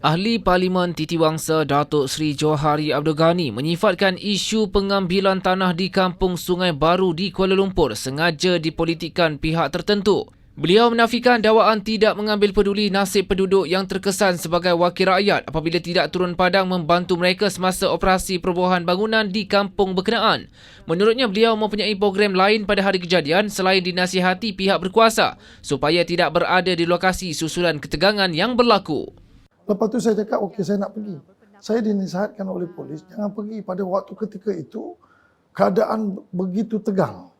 Ahli Parlimen Titi Wangsa Datuk Seri Johari Abdul Ghani menyifatkan isu pengambilan tanah di Kampung Sungai Baru di Kuala Lumpur sengaja dipolitikkan pihak tertentu. Beliau menafikan dakwaan tidak mengambil peduli nasib penduduk yang terkesan sebagai wakil rakyat apabila tidak turun padang membantu mereka semasa operasi perubahan bangunan di kampung berkenaan. Menurutnya beliau mempunyai program lain pada hari kejadian selain dinasihati pihak berkuasa supaya tidak berada di lokasi susulan ketegangan yang berlaku. Lepas tu saya cakap, okey saya nak pergi. Saya dinasihatkan oleh polis, jangan pergi pada waktu ketika itu, keadaan begitu tegang.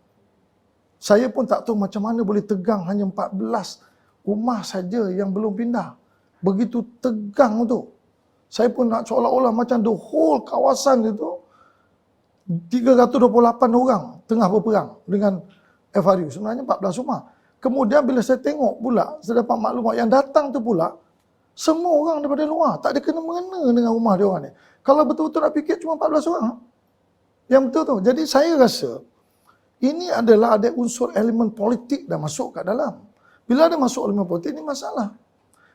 Saya pun tak tahu macam mana boleh tegang hanya 14 rumah saja yang belum pindah. Begitu tegang tu. Saya pun nak seolah-olah macam the whole kawasan itu 328 orang tengah berperang dengan FRU. Sebenarnya 14 rumah. Kemudian bila saya tengok pula, saya dapat maklumat yang datang tu pula, semua orang daripada luar. Tak ada kena-mengena dengan rumah dia orang ni. Kalau betul-betul nak fikir cuma 14 orang. Yang betul tu. Jadi saya rasa ini adalah ada unsur elemen politik dah masuk kat dalam. Bila ada masuk elemen politik ini masalah.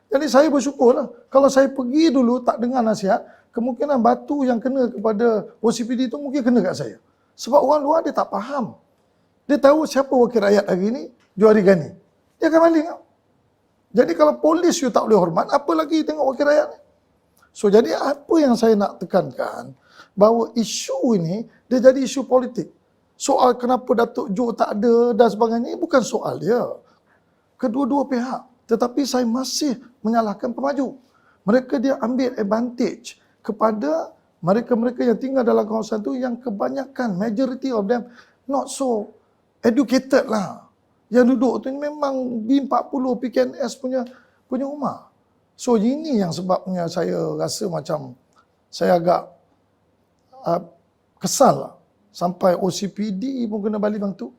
Jadi saya bersyukurlah. Kalau saya pergi dulu tak dengar nasihat, kemungkinan batu yang kena kepada OCPD itu mungkin kena kat saya. Sebab orang luar dia tak faham. Dia tahu siapa wakil rakyat hari ini, Johari Gani. Dia akan balik. Jadi kalau polis you tak boleh hormat, apa lagi tengok wakil rakyat ni? So jadi apa yang saya nak tekankan, bahawa isu ini dia jadi isu politik. Soal kenapa Datuk Jo tak ada dan sebagainya, bukan soal dia. Kedua-dua pihak. Tetapi saya masih menyalahkan pemaju. Mereka dia ambil advantage kepada mereka-mereka yang tinggal dalam kawasan itu yang kebanyakan, majority of them, not so educated lah yang duduk tu memang B40 PKNS punya punya rumah. So ini yang sebabnya saya rasa macam saya agak uh, kesal lah. Sampai OCPD pun kena balik bantu.